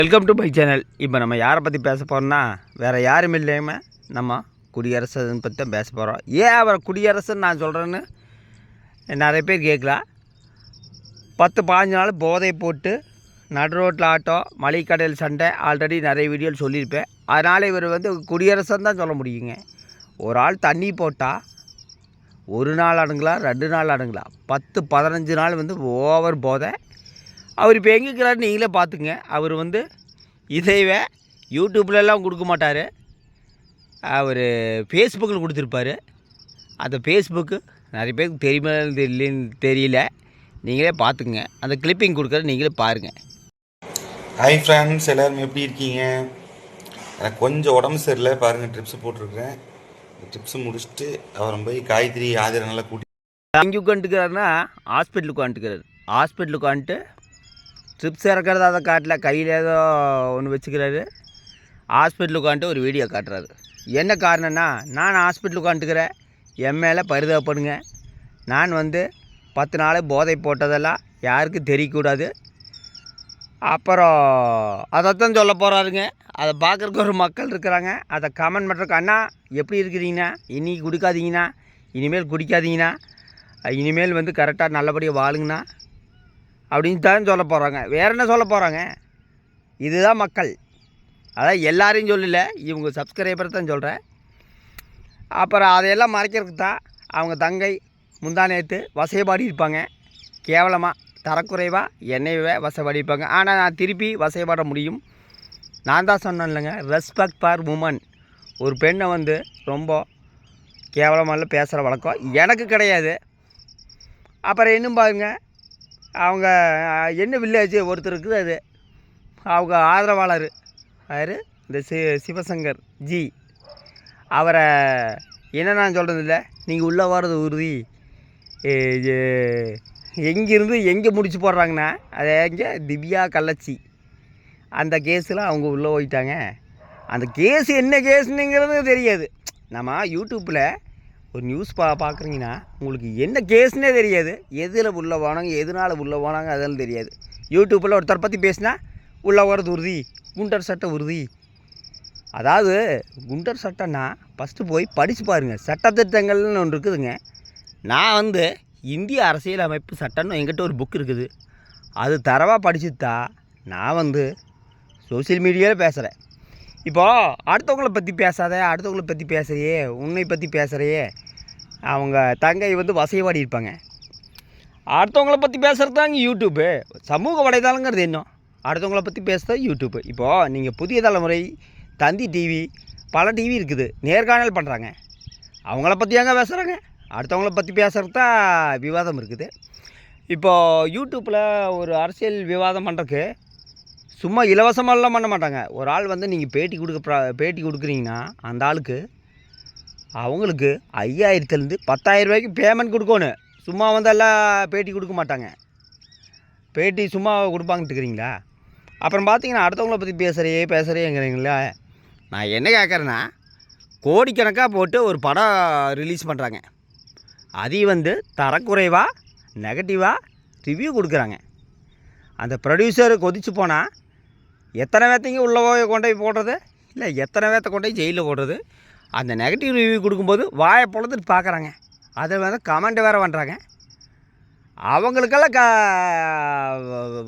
Welcome to my channel இப்போ நம்ம யாரை பற்றி பேச போகிறோம்னா வேறு யாரும் இல்லாமல் நம்ம குடியரசன் பற்றி தான் பேச போகிறோம் ஏன் அவரை குடியரசுன்னு நான் சொல்கிறேன்னு நிறைய பேர் கேட்கலாம். பத்து பாஞ்சு நாள் போதை போட்டு நடு ரோட்டில் ஆட்டோ மளிகடையில் சண்டை ஆல்ரெடி நிறைய வீடியோவில் சொல்லியிருப்பேன். அதனால் இவர் வந்து குடியரசன் தான் சொல்ல முடியுங்க. ஒரு ஆள் தண்ணி போட்டால் ஒரு நாள் அடங்கலாம் ரெண்டு நாள் அடங்கலாம். பத்து பதினஞ்சு நாள் வந்து ஓவர் போதை. அவர் இப்போ எங்கே இருக்கிறாரு நீங்களே பார்த்துங்க அவர் வந்து இதைவே யூடியூப்லலாம் கொடுக்க மாட்டார். அவர் ஃபேஸ்புக்கில் கொடுத்துருப்பாரு. அந்த ஃபேஸ்புக்கு நிறைய பேருக்கு தெரியுமா தெரியலன்னு தெரியல. நீங்களே பார்த்துங்க அந்த கிளிப்பிங் கொடுக்குறது நீங்களே பாருங்கள் ஹாய் ஃப்ரெண்ட்ஸ் எல்லாரும் எப்படி இருக்கீங்க? எனக்கு கொஞ்சம் உடம்பு சரியில்லை. பாருங்கள் ட்ரிப்ஸ் போட்டிருக்கிறேன் ட்ரிப்ஸ் முடிச்சுட்டு அப்புறம் போய் காயத்ரி ஆதிரை நல்லா கூட்டி எங்கே உட்காந்துக்கிறாருன்னா ஹாஸ்பிட்டலுக்கு உட்காந்துக்கிறாரு ஹாஸ்பிட்டலுக்கு வந்துட்டு ட்ரிப்ஸ் இறக்குறது அதை காட்டல கையில் ஏதோ ஒன்று வச்சுக்கிறாரு. ஹாஸ்பிட்டலுக்கு உட்காந்துட்டு ஒரு வீடியோ காட்டுறாரு. என்ன காரணம்னா நான் ஹாஸ்பிட்டலுக்கு உட்காந்துக்கிறேன் என் மேலே பரிதாபப்படுங்க. நான் வந்து பத்து நாள் போதை போட்டதெல்லாம் யாருக்கும் தெரியக்கூடாது. அப்புறம் அதைத்தான் சொல்ல போகிறாருங்க அதை பார்க்குறக்கு ஒரு மக்கள் இருக்கிறாங்க. அதை கமெண்ட் பண்ணுறக்கு அண்ணா எப்படி இருக்கிறீங்கண்ணா இன்றைக்கி குடிக்காதீங்கண்ணா. இனிமேல் குடிக்காதீங்கண்ணா. இனிமேல் வந்து கரெக்டாக நல்லபடியாக வாழுங்கண்ணா. அப்படின்னு தான் சொல்ல போகிறாங்க வேற என்ன சொல்ல போகிறாங்க இதுதான் மக்கள். அதான் எல்லாரையும் சொல்லல இவங்க சப்ஸ்கிரைபர் தான் சொல்கிறேன் அப்புறம் அதையெல்லாம் மறைக்கிறதுக்கு தான் அவங்க தங்கை முந்தானேத்து வசைபாடி இருப்பாங்க. கேவலமாக தரக்குறைவாக என்னையவே வசைபாடி இருப்பாங்க. ஆனால் நான் திருப்பி வசைபாட முடியும். நான் தான் சொன்னேன் இல்லைங்க ரெஸ்பெக்ட் ஃபார் உமன் ஒரு பெண்ணை வந்து ரொம்ப கேவலமாக பேசுகிற வழக்கம் எனக்கு கிடையாது. அப்புறம் இன்னும் பாருங்கள் அவங்க என்ன வில்லேஜ் ஒருத்தர் இருக்குது அது. அவங்க ஆதரவாளர். யார்? இந்த சி சிவசங்கர் ஜி. அவரை என்ன நான் சொல்கிறது இல்லை? நீங்கள் உள்ளே வர்றது உறுதி. எங்கேருந்து எங்கே முடிச்சு போடுறாங்கன்னா அது எங்கே? திவ்யா கள்ளச்சி. அந்த கேஸில் அவங்க உள்ளே போயிட்டாங்க. அந்த கேஸ் என்ன கேஸுங்கிறது தெரியாது. நம்ம யூடியூப்பில் ஒரு நியூஸ் பா பார்க்குறீங்கன்னா உங்களுக்கு என்ன கேஸ்னே தெரியாது. எதில் உள்ளே போனாங்க எதனால் உள்ளே போனாங்க அதெல்லாம் தெரியாது. யூடியூப்பில் ஒருத்தர் பற்றி பேசினா உள்ளே வரது உறுதி குண்டர் சட்டை உறுதி. அதாவது குண்டர் சட்டம்னா ஃபஸ்ட்டு போய் படித்து பாருங்கள் சட்டத்திட்டங்கள்னு ஒன்று இருக்குதுங்க. நான் வந்து இந்திய அரசியல் அமைப்பு சட்டம்னு எங்கிட்ட ஒரு புக் இருக்குது. அது தரவாக படிச்சுட்டா நான் வந்து சோஷியல் மீடியாவில் பேசுகிறேன் இப்போது அடுத்தவங்கள பற்றி பேசாத அடுத்தவங்கள பற்றி பேசுறியே உன்னை பற்றி பேசுகிறையே அவங்க தங்கை வந்து வசைவாடி இருப்பாங்க. அடுத்தவங்கள பற்றி பேசுகிறது தாங்க யூடியூப்பு சமூக வலைதளங்கிறது என்ன அடுத்தவங்கள பற்றி பேசுகிறது யூடியூப்பு இப்போது நீங்கள் புதிய தலைமுறை தந்தி டிவி பல டிவி இருக்குது. நேர்காணல் பண்ணுறாங்க அவங்கள பற்றி எங்கே பேசுகிறாங்க அடுத்தவங்கள பற்றி பேசுகிறது தான் விவாதம் இருக்குது. இப்போது யூடியூப்பில் ஒரு அரசியல் விவாதம் பண்ணுறக்கு சும்மா இலவசமாலாம் பண்ண மாட்டாங்க. ஒரு ஆள் வந்து நீங்கள் பேட்டி கொடுக்க பேட்டி கொடுக்குறீங்கன்னா அந்த ஆளுக்கு அவங்களுக்கு ஐயாயிரத்துலேருந்து பத்தாயிரம் ரூபாய்க்கு பேமெண்ட் கொடுக்கணும். சும்மா வந்து எல்லாம் பேட்டி கொடுக்க மாட்டாங்க. பேட்டி சும்மா கொடுப்பாங்கட்டுக்கிறீங்களா அப்புறம் பார்த்தீங்கன்னா அடுத்தவங்கள பற்றி பேசுகிறையே பேசுகிறேங்கிறீங்களா நான் என்ன கேட்குறேன்னா கோடிக்கணக்காக போட்டு ஒரு படம் ரிலீஸ் பண்ணுறாங்க அதையும் வந்து தரக்குறைவாக நெகட்டிவாக ரிவ்யூ கொடுக்குறாங்க. அந்த ப்ரொடியூசர் கொதிச்சு போனால் எத்தனை பேர்த்தையும் உள்ளே போய் கொண்டு போய் போடுறது? இல்லை எத்தனை பேர்த்த கொண்டு போய் ஜெயிலில் போடுறது? அந்த நெகட்டிவ் ரிவ்யூ கொடுக்கும்போது வாயை பொழுதுட்டு பார்க்குறாங்க. அதை வந்து கமெண்ட் வேறு பண்ணுறாங்க அவங்களுக்கெல்லாம் க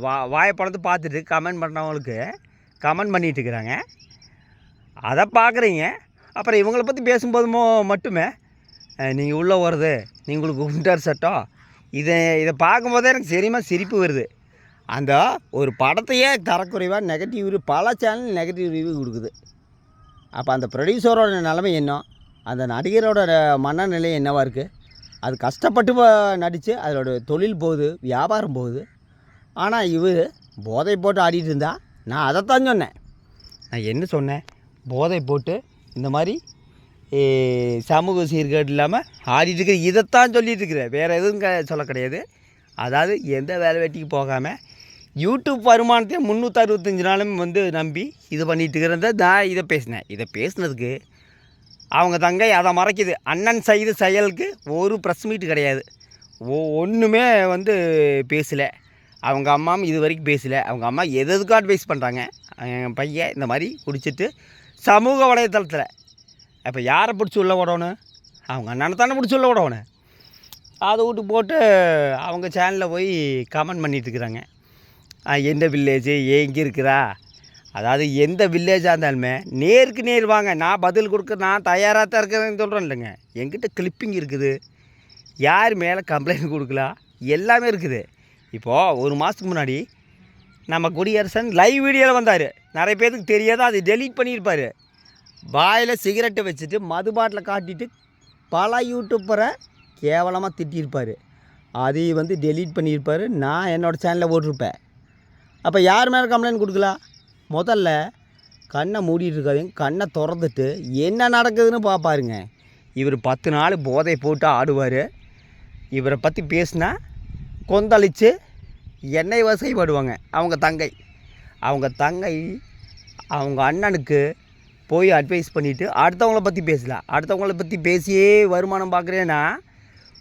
வா வாயை பொழுது பார்த்துட்டு கமெண்ட் பண்ணுறவங்களுக்கு கமெண்ட் பண்ணிகிட்டு இருக்கிறாங்க. அதை பார்க்குறீங்க. அப்புறம் இவங்கள பற்றி பேசும்போதுமோ மட்டுமே நீங்கள் உள்ளே வருது நீங்கள் உங்களுக்கு உண்டார் சட்டம் இதை இதை பார்க்கும்போதே எனக்கு சரிமா சிரிப்பு வருது. அந்த ஒரு படத்தையே தரக்குறைவாக நெகட்டிவ் பல சேனல் நெகட்டிவ் ரிவ்யூ கொடுக்குது. அப்போ அந்த ப்ரொடியூசரோட நிலைமை என்ன? அந்த நடிகரோட மனநிலை என்னவாக இருக்குது அது கஷ்டப்பட்டு நடித்து அதோட தொழில் போகுது வியாபாரம் போகுது. ஆனால் இவர் போதை போட்டு ஆடிட்டு இருந்தா நான் அதைத்தான் சொன்னேன். நான் என்ன சொன்னேன்? போதை போட்டு இந்த மாதிரி சமூக சீர்கேடு இல்லாமல் ஆடிட்டு இருக்கிற இதைத்தான் சொல்லிட்டு இருக்கிறேன் வேறு எதுவும் க சொல்ல கிடையாது. அதாவது எந்த வேலை வெட்டிக்கு போகாமல் யூடியூப் வருமானத்தையும் முந்நூற்றி அறுபத்தஞ்சு நாளும் வந்து நம்பி இது பண்ணிட்டு இருக்கிறத நான் இதை பேசினேன். இதை பேசுனதுக்கு அவங்க தங்கை அதை மறைக்குது. அண்ணன் செய்த செயலுக்கு ஒரு ப்ரெஸ் மீட் கிடையாது. ஓ ஒன்றுமே வந்து பேசலை. அவங்க அம்மாவும் இது வரைக்கும் பேசலை. அவங்க அம்மா எது எதுக்கும் அட்வைஸ் பண்ணுறாங்க என் பையன் இந்த மாதிரி குடிச்சிட்டு சமூக வலைத்தளத்தில். இப்போ யாரை பிடிச்சி உள்ள விடணும் அவங்க அண்ணனை தானே பிடிச்சி உள்ள விடணும் அதை விட்டு போட்டு அவங்க சேனலில் போய் கமெண்ட் பண்ணிட்டு இருக்கிறாங்க. எந்த வில்லேஜ் எங்கே இருக்கிறா அதாவது எந்த வில்லேஜாக இருந்தாலுமே நேருக்கு நேர் வாங்க. நான் பதில் கொடுக்க நான் தயாராக தான் இருக்கிறேன்னு சொல்கிறேன் இல்லைங்க. என்கிட்ட கிளிப்பிங் இருக்குது. யார் மேலே கம்ப்ளைண்ட் கொடுக்கலாம் எல்லாமே இருக்குது. இப்போது ஒரு மாதத்துக்கு முன்னாடி நம்ம குடியரசன் லைவ் வீடியோவில் வந்தார். நிறைய பேருக்கு தெரியாத? அது டெலீட் பண்ணியிருப்பார். வாயில் சிகரெட்டை வச்சுட்டு மது பாட்டில் காட்டிட்டு பல யூடியூப்பரை கேவலமாக திட்டியிருப்பார். அதையும் வந்து டெலீட் பண்ணியிருப்பார். நான் என்னோடய சேனலில் ஓட்டிருப்பேன் அப்போ யார் மேலே கம்ப்ளைண்ட் கொடுக்கலாம் முதல்ல கண்ணை மூடிட்டு இருக்காதீங்க. கண்ணை திறந்துட்டு என்ன நடக்குதுன்னு பார்ப்பாருங்க இவர் பத்து நாள் போதை போட்டு ஆடுவார். இவரை பற்றி பேசினா கொந்தளித்து எண்ணெய் வசைப்படுவாங்க. அவங்க தங்கை. அவங்க தங்கை அவங்க அண்ணனுக்கு போய் அட்வைஸ் பண்ணிவிட்டு அடுத்தவங்கள பற்றி பேசலாம் அடுத்தவங்கள பற்றி பேசியே வருமானம் பார்க்குறேன்னா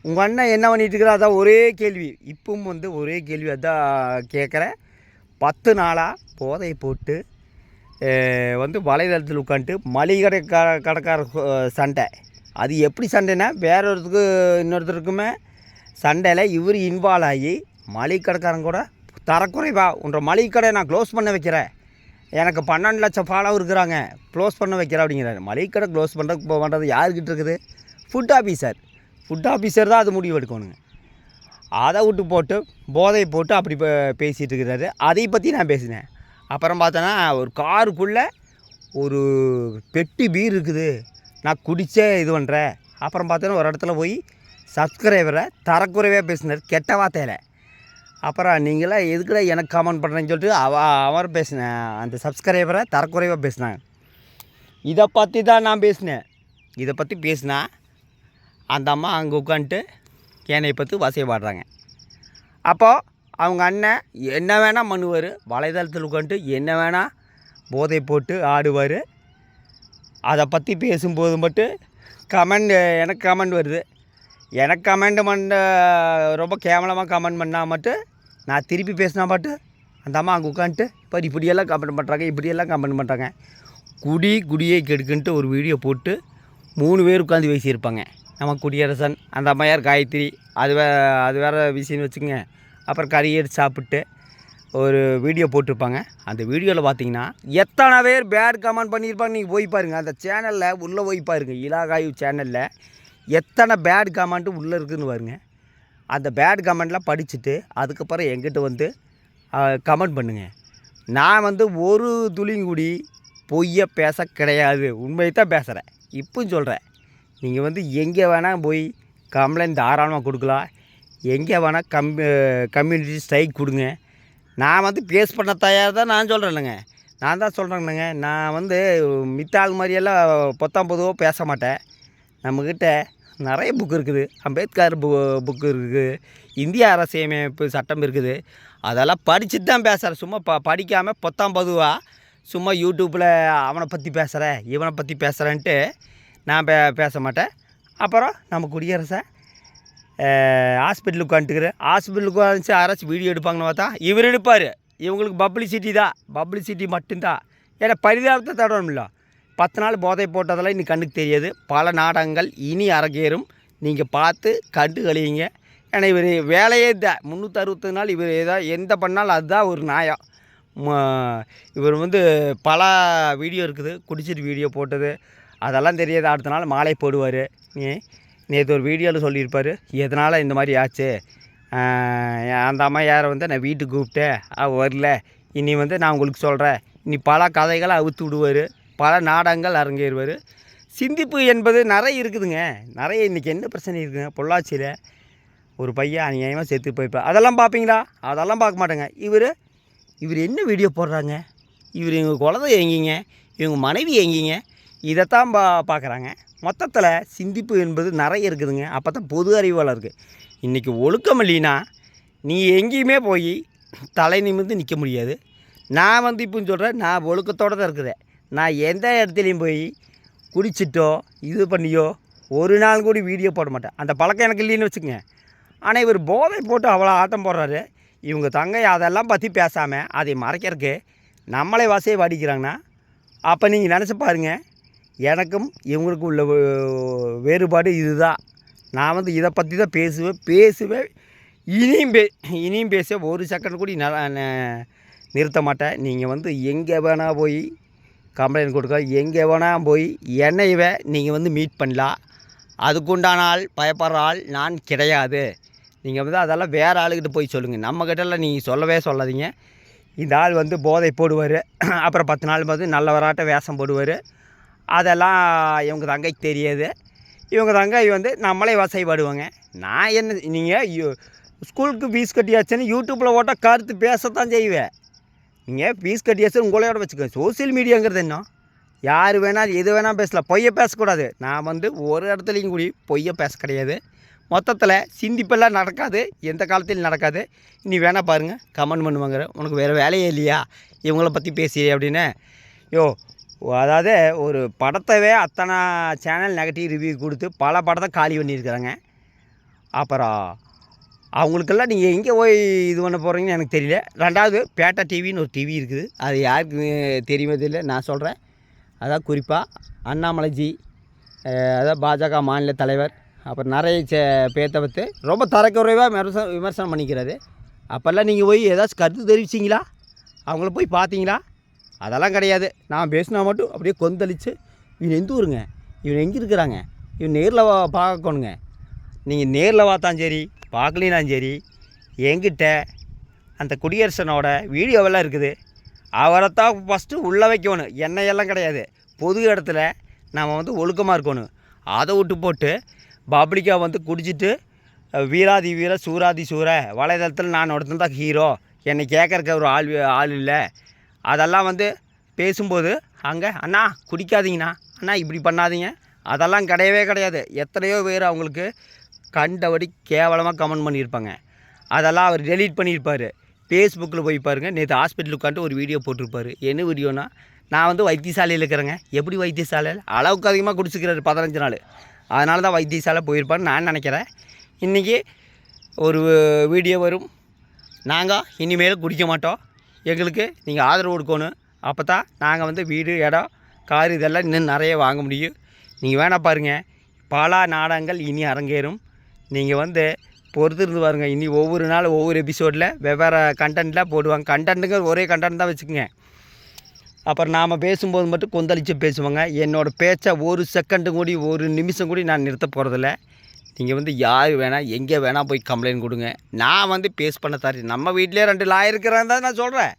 உங்கள் அண்ணன் என்ன பண்ணிட்டு இருக்கிறா அதான் ஒரே கேள்வி. இப்பவும் வந்து ஒரே கேள்வி அதான் கேட்குறேன் பத்து நாளாக போதை போட்டு வந்து வலைதளத்தில் உட்காந்துட்டு மளிகை கடை க கடைக்கார சண்டை. அது எப்படி சண்டைனா வேற ஒருத்தருக்கு இன்னொருத்தருக்குமே சண்டையில் இவர் இன்வால்வ் ஆகி மளிகை கடைக்காரன் கூட தரக்குறைவா உன்ற மளிகை கடை நான் க்ளோஸ் பண்ண வைக்கிறேன். எனக்கு பன்னெண்டு லட்சம் ஃபாலோ இருக்கிறாங்க க்ளோஸ் பண்ண வைக்கிறேன் அப்படிங்கிறாரு. மளிகை கடை க்ளோஸ் பண்ணுறதுக்கு பண்ணுறது யாருக்கிட்ட இருக்குது? ஃபுட் ஆஃபீஸர் ஃபுட் ஆஃபீஸர் தான் அது முடிவு எடுக்கணுங்க. அதை விட்டு போட்டு போதை போட்டு அப்படி பேசிகிட்டு இருக்கிறாரு. அதை பற்றி நான் பேசினேன். அப்புறம் பார்த்தோன்னா ஒரு காருக்குள்ளே ஒரு பெட்டி பீர் இருக்குது. நான் குடித்தே இது பண்ணுறேன் அப்புறம் பார்த்தோன்னா ஒரு இடத்துல போய் சப்ஸ்கிரைபரை தரக்குறைவாக பேசினார். கெட்ட வார்த்தையில். அப்புறம் நீங்களாம் எதுக்குடா எனக்கு கமெண்ட் பண்ணுறேன்னு சொல்லிட்டு அவ அவர் பேசினேன் அந்த சப்ஸ்கிரைபரை தரக்குறைவாக பேசினாங்க. இதை பற்றி தான் நான் பேசினேன். இதை பற்றி பேசினா அந்த அம்மா அங்கே உட்காந்துட்டு கேனை பற்றி வசைப்பாடுறாங்க அப்போது அவங்க அண்ணன் என்ன வேணால் பண்ணுவார் வலைதளத்தில் உட்காந்துட்டு என்ன வேணால் போதை போட்டு ஆடுவார். அதை பற்றி பேசும்போது மட்டும் கமெண்ட் எனக்கு கமெண்ட் வருது. எனக்கு கமெண்ட் பண்ண ரொம்ப கேவலமாக கமெண்ட் பண்ணால் மட்டும் நான் திருப்பி பேசினா மட்டும் அந்த அம்மா அங்கே உட்காந்துட்டு இப்போ இப்படியெல்லாம் கமெண்ட் பண்ணுறாங்க இப்படியெல்லாம் கமெண்ட் பண்ணுறாங்க குடி குடியை கெடுக்குன்ட்டு ஒரு வீடியோ போட்டு மூணு பேர் உட்காந்து பேசியிருப்பாங்க. நம்ம குடியரசன் அந்த அம்மையார் காயத்ரி அது வே அது வேறு விஷயம்னு வச்சுக்கோங்க. அப்புறம் கறி எடுத்து சாப்பிட்டு ஒரு வீடியோ போட்டிருப்பாங்க. அந்த வீடியோவில் பார்த்தீங்கன்னா எத்தனை பேர் பேட் கமெண்ட் பண்ணியிருப்பாங்க. நீங்கள் போய் பாருங்கள் அந்த சேனலில் உள்ளே போய் பாருங்கள் இலாகாயு சேனலில் எத்தனை பேட் கமெண்ட்டு உள்ளே இருக்குதுன்னு பாருங்க. அந்த பேட் கமெண்ட்லாம் படிச்சுட்டு அதுக்கப்புறம் எங்கிட்ட வந்து கமெண்ட் பண்ணுங்கள் நான் வந்து ஒரு துளிங்குடி பொய்யை பேச கிடையாது. உண்மையை தான் பேசுகிறேன் இப்போ சொல்கிறேன் நீங்கள் வந்து எங்கே வேணால் போய் கம்ப்ளைண்ட் தாராளமாக கொடுக்கலாம். எங்கே வேணால் கம் கம்யூனிட்டி ஸ்ட்ரைக் கொடுங்க. நான் வந்து பேஸ் பண்ண தயார் தான் நான் சொல்கிறேன் நான் தான் சொல்கிறேன்னுங்க நான் வந்து மித்தாள் மாதிரியெல்லாம் பொத்தாம் பொதுவாக பேச மாட்டேன். நம்மக்கிட்ட நிறைய புக் இருக்குது. அம்பேத்கர் பு புக்கு இருக்குது. இந்திய அரசியமைப்பு சட்டம் இருக்குது. அதெல்லாம் படிச்சுட்டு தான் பேசுகிறேன் சும்மா ப படிக்காமல் பொத்தாம் பொதுவாக சும்மா யூடியூப்பில் அவனை பற்றி பேசுகிறேன் இவனை பற்றி பேசுகிறேன்ட்டு நான் பே பேச மாட்டேன் அப்புறம் நம்ம குடியரசை ஹாஸ்பிட்டலுக்கு உட்காந்துக்கிறேன் ஹாஸ்பிட்டலுக்கு உட்காந்துச்சு யாராச்சும் வீடியோ எடுப்பாங்கன்னு பார்த்தா இவர் எடுப்பார். இவங்களுக்கு பப்ளிசிட்டி தான். பப்ளிசிட்டி மட்டும்தான். ஏன்னா பரிதாபத்தை தடணும்ல பத்து நாள் போதை போட்டதெல்லாம் இன்னும் கண்ணுக்கு தெரியாது. பல நாடகங்கள் இனி அரங்கேறும். நீங்கள் பார்த்து கண்டு கழியுங்க. ஏன்னா இவர் வேலையே தான் முந்நூற்றி அறுபத்தஞ்சு நாள் இவர் ஏதாவது எந்த பண்ணாலும் அதுதான் ஒரு நியாயம் இவர் வந்து பல வீடியோ இருக்குது. குடிச்சிட்டு வீடியோ போட்டது. அதெல்லாம் தெரியாது. அடுத்த நாள் மாலை போடுவார். நீ நேற்று ஒரு வீடியோவில் சொல்லியிருப்பார். எதனால் இந்த மாதிரி ஆச்சு? அந்த அம்மா யாரை வந்து நான் வீட்டுக்கு கூப்பிட்டேன். அவள் வரல. இனி வந்து நான் உங்களுக்கு சொல்கிறேன் இனி பல கதைகளை அவுத்து விடுவார். பல நாடகங்கள் அரங்கேறுவார். சிந்திப்பு என்பது நிறைய இருக்குதுங்க. நிறைய இன்றைக்கி என்ன பிரச்சனை இருக்குதுங்க பொள்ளாச்சியில் ஒரு பையன் அநியாயமாக செத்து போய்ப்பேன் அதெல்லாம் பார்ப்பீங்களா அதெல்லாம் பார்க்க மாட்டேங்க. இவர் இவர் என்ன வீடியோ போடுறாங்க? இவர் இவங்க குழந்தை எங்கிங்க? இவங்க மனைவி எங்கிங்க? இதைத்தான் பா பார்க்குறாங்க. மொத்தத்தில் சிந்திப்பு என்பது நிறைய இருக்குதுங்க. அப்போ தான் பொது அறிவால் இருக்குது இன்றைக்கி ஒழுக்கம் இல்லைன்னா நீ எங்கேயுமே போய் தலை நிமிர்ந்து நிற்க முடியாது. நான் வந்து இப்போ சொல்கிறேன் நான் ஒழுக்கத்தோடு தான் இருக்கிறேன். நான் எந்த இடத்துலையும் போய் குடிச்சிட்டோ இது பண்ணியோ ஒரு நாள் கூட வீடியோ போட மாட்டேன். அந்த பழக்கம் எனக்கு இல்லைன்னு வச்சுக்கோங்க. ஆனால் இவர் போதை போட்டு அவ்வளோ ஆட்டம் போடுறாரு. இவங்க தங்கை அதெல்லாம் பற்றி பேசாமல் அதை மறைக்கிறதுக்கு நம்மளே வசையை வாடிக்கிறாங்கன்னா அப்போ நீங்கள் நினச்சி பாருங்க எனக்கும் இவங்களுக்கும் உள்ள வேறுபாடு இதுதான். நான் வந்து இதை பற்றி தான் பேசுவேன் பேசுவேன் இனியும் பே இனியும் பேச ஒரு செகண்ட் கூட நான் நிறுத்த மாட்டேன். நீங்கள் வந்து எங்கே வேணால் போய் கம்ப்ளைண்ட் கொடுக்க எங்கே வேணால் போய் என்னையவே நீங்கள் வந்து மீட் பண்ணலாம். அதுக்குண்டான ஆள் பயப்படுற ஆள் நான் கிடையாது. நீங்கள் வந்து அதெல்லாம் வேறு ஆளுக்கிட்ட போய் சொல்லுங்கள் நம்மக்கிட்டலாம் நீங்கள் சொல்லவே சொல்லாதீங்க. இந்த ஆள் வந்து போதை போடுவார். அப்புறம் பத்து நாள் பார்த்து நல்லவராட்ட வேஷம் போடுவார். அதெல்லாம் இவங்க தங்கைக்கு தெரியாது. இவங்க தங்கை வந்து நம்மளே வசைப்படுவாங்க. நான் என்ன நீங்கள் ஸ்கூலுக்கு ஃபீஸ் கட்டியாச்சுன்னு யூடியூப்பில் ஓட்ட கருத்து பேசத்தான் செய்வேன் நீங்கள் ஃபீஸ் கட்டியாச்சு உங்களையோட வச்சுக்கோங்க. சோசியல் மீடியாங்கிறது என்ன? யார் வேணால் எது வேணால் பேசலாம் பொய்யை பேசக்கூடாது. நான் வந்து ஒரு இடத்துலையும் கூடி பொய்யை பேச கிடையாது. மொத்தத்தில் சிந்திப்பெல்லாம் நடக்காது. எந்த காலத்திலும் நடக்காது. நீ வேணால் பாருங்கள் கமெண்ட் பண்ணுவாங்க. உனக்கு வேறு வேலையே இல்லையா? இவங்கள பற்றி பேசி அப்படின்னு. யோ அதாவது ஒரு படத்தவே அத்தனை சேனல் நெகட்டிவ் ரிவ்யூ கொடுத்து பல படத்தை காலி பண்ணியிருக்கிறாங்க. அப்புறம் அவங்களுக்கெல்லாம் நீங்கள் எங்கே போய் இது பண்ண போகிறீங்கன்னு எனக்கு தெரியல. ரெண்டாவது பேட்டா டிவின்னு ஒரு டிவி இருக்குது. அது யாருக்கு தெரியுமே தெரியல. நான் சொல்கிறேன் அதான் குறிப்பாக அண்ணாமலைஜி அதான் பாஜக மாநில தலைவர். அப்புறம் நிறைய சே பேத்த பற்றி ரொம்ப தரக்குறைவாக விமர்சனம் விமர்சனம் பண்ணிக்கிறாரு. அப்போல்லாம் நீங்கள் போய் ஏதாச்சும் கருத்து தெரிவிச்சிங்களா? அவங்கள போய் பார்த்தீங்களா? அதெல்லாம் கிடையாது. நான் பேசினா மட்டும் அப்படியே கொந்தளித்து இவன் எந்த ஊருங்க? இவன் எங்கே இருக்கிறாங்க? இவன் நேரில் பார்க்கணுங்க. நீங்கள் நேரில் பார்த்தாலும் சரி பார்க்கலினாலும் சரி என்கிட்ட அந்த குடியரசனோட வீடியோவெல்லாம் இருக்குது. அவரைத்தான் ஃபஸ்ட்டு உள்ளே வைக்கணும். எண்ணெயெல்லாம் கிடையாது. பொது இடத்துல நாம் வந்து ஒழுக்கமாக இருக்கணும். அதை விட்டு போட்டு பப்ளிக்காக வந்து குடிச்சிட்டு வீராதி வீர சூராதி சூர வலைதளத்தில் நான் ஒருத்தன் தான் ஹீரோ என்னை கேட்கறக்கு ஒரு ஆள் ஆள் இல்லை. அதெல்லாம் வந்து பேசும்போது அங்கே அண்ணா குடிக்காதீங்கண்ணா. அண்ணா இப்படி பண்ணாதீங்க. அதெல்லாம் கிடையவே கிடையாது. எத்தனையோ பேர் அவங்களுக்கு கண்டபடி கேவலமாக கமெண்ட் பண்ணியிருப்பாங்க. அதெல்லாம் அவர் டெலீட் பண்ணியிருப்பார். ஃபேஸ்புக்கில் போய் பாருங்க. நேற்று ஹாஸ்பிட்டலுக்கு உட்காந்து ஒரு வீடியோ போட்டிருப்பாரு. என்ன வீடியோனா நான் வந்து வைத்தியசாலையில் இருக்கிறேங்க. எப்படி வைத்தியசாலையில் அளவுக்கு அதிகமாக குடிச்சிக்கிறாரு பதினஞ்சு நாள். அதனால தான் வைத்தியசாலை போயிருப்பான்னு நான் நினைக்கிறேன். இன்றைக்கி ஒரு வீடியோ வரும். நாங்கள் இனிமேல் குடிக்க மாட்டோம். எங்களுக்கு நீங்கள் ஆதரவு கொடுக்கணும். அப்போ தான் நாங்கள் வந்து வீடு இடம் கார் இதெல்லாம் இன்னும் நிறைய வாங்க முடியும். நீங்கள் வேணால் பாருங்கள் பல நாடகங்கள் இனி அரங்கேறும். நீங்கள் வந்து பொறுத்திருந்து பாருங்கள் இனி ஒவ்வொரு நாள் ஒவ்வொரு எபிசோடில் வெவ்வேறு கண்டென்ட்லாம் போடுவாங்க. கண்டென்ட்டுங்க ஒரே கண்டென்ட் தான் வச்சுக்கோங்க. அப்புறம் நாம் பேசும்போது மட்டும் கொந்தளித்து பேசுவாங்க. என்னோடய பேச்சை ஒரு செகண்டு கூடி ஒரு நிமிஷம் கூடி நான் நிறுத்த போகிறதில்ல நீங்கள் வந்து யார் வேணால் எங்கே வேணால் போய் கம்ப்ளைண்ட் கொடுங்க. நான் வந்து பேஸ் பண்ண தர நம்ம வீட்டிலே ரெண்டு லாயர் இருக்கிறாங்க தான் நான் சொல்கிறேன்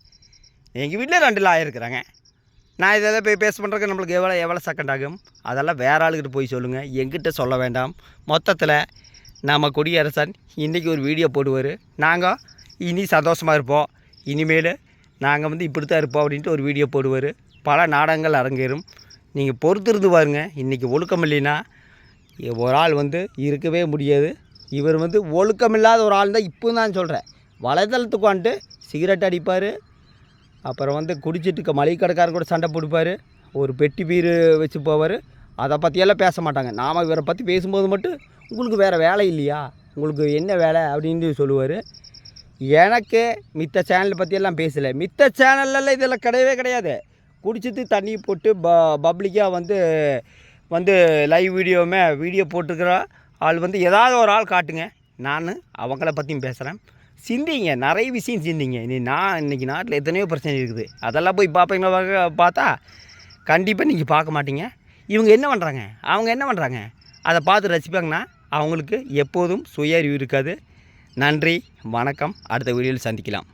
எங்கள் வீட்டிலே ரெண்டு லாயர் இருக்கிறாங்க. நான் இதெல்லாம் போய் பேஸ் பண்ணுறதுக்கு நம்மளுக்கு எவ்வளோ எவ்வளோ செகண்ட் ஆகும்? அதெல்லாம் வேற ஆளுக்கிட்ட போய் சொல்லுங்கள் எங்கிட்ட சொல்ல வேண்டாம். மொத்தத்தில் நம்ம குடியரசன் இன்றைக்கி ஒரு வீடியோ போடுவார். நாங்கள் இனி சந்தோஷமாக இருப்போம். இனிமேல் நாங்கள் வந்து இப்படி தான் இருப்போம் அப்படின்ட்டு ஒரு வீடியோ போடுவார். பல நாடகங்கள் அரங்கேறும். நீங்கள் பொறுத்திருந்து பாருங்க. இன்றைக்கி ஒழுக்கம் இல்லைன்னா ஒரு ஆள் வந்து இருக்கவே முடியாது. இவர் வந்து ஒழுக்கமில்லாத ஒரு ஆள் தான் இப்போ தான் சொல்கிறேன் வலைதளத்துக்கு வந்துட்டு சிகரெட் அடிப்பார். அப்புறம் வந்து குடிச்சிட்டு இருக்க மளிகை கடைக்காரர் கூட சண்டை போடுப்பார் ஒரு பெட்டி பீர் வச்சு போவார். அதை பற்றியெல்லாம் பேச மாட்டாங்க. நாம் இவரை பற்றி பேசும்போது மட்டும் உங்களுக்கு வேறு வேலை இல்லையா? உங்களுக்கு என்ன வேலை? அப்படின்னு சொல்லுவார். எனக்கு மித்த சேனல் பற்றியெல்லாம் பேசலை. மித்த சேனல்லாம் இதெல்லாம் கிடையவே கிடையாது. குடிச்சிட்டு தண்ணி போட்டு ப பப்ளிக்காக வந்து வந்து லைவ் வீடியோவுமே வீடியோ போட்டிருக்கிற ஆள் வந்து ஏதாவது ஒரு ஆள் காட்டுங்க. நான் அவங்கள பற்றியும் பேசுகிறேன் சிந்திங்க நிறைய விஷயம் சிந்திங்க. இனி நான் இன்றைக்கி நாட்டில் எத்தனையோ பிரச்சனை இருக்குது. அதெல்லாம் போய் பார்ப்பீங்களா பார்த்தா கண்டிப்பாக நீங்கள் பார்க்க மாட்டீங்க. இவங்க என்ன பண்ணுறாங்க அவங்க என்ன பண்ணுறாங்க அதை பார்த்து ரசிப்பாங்கன்னா அவங்களுக்கு எப்போதும் சுய அறிவு இருக்காது. நன்றி வணக்கம். அடுத்த வீடியோவில் சந்திக்கலாம்.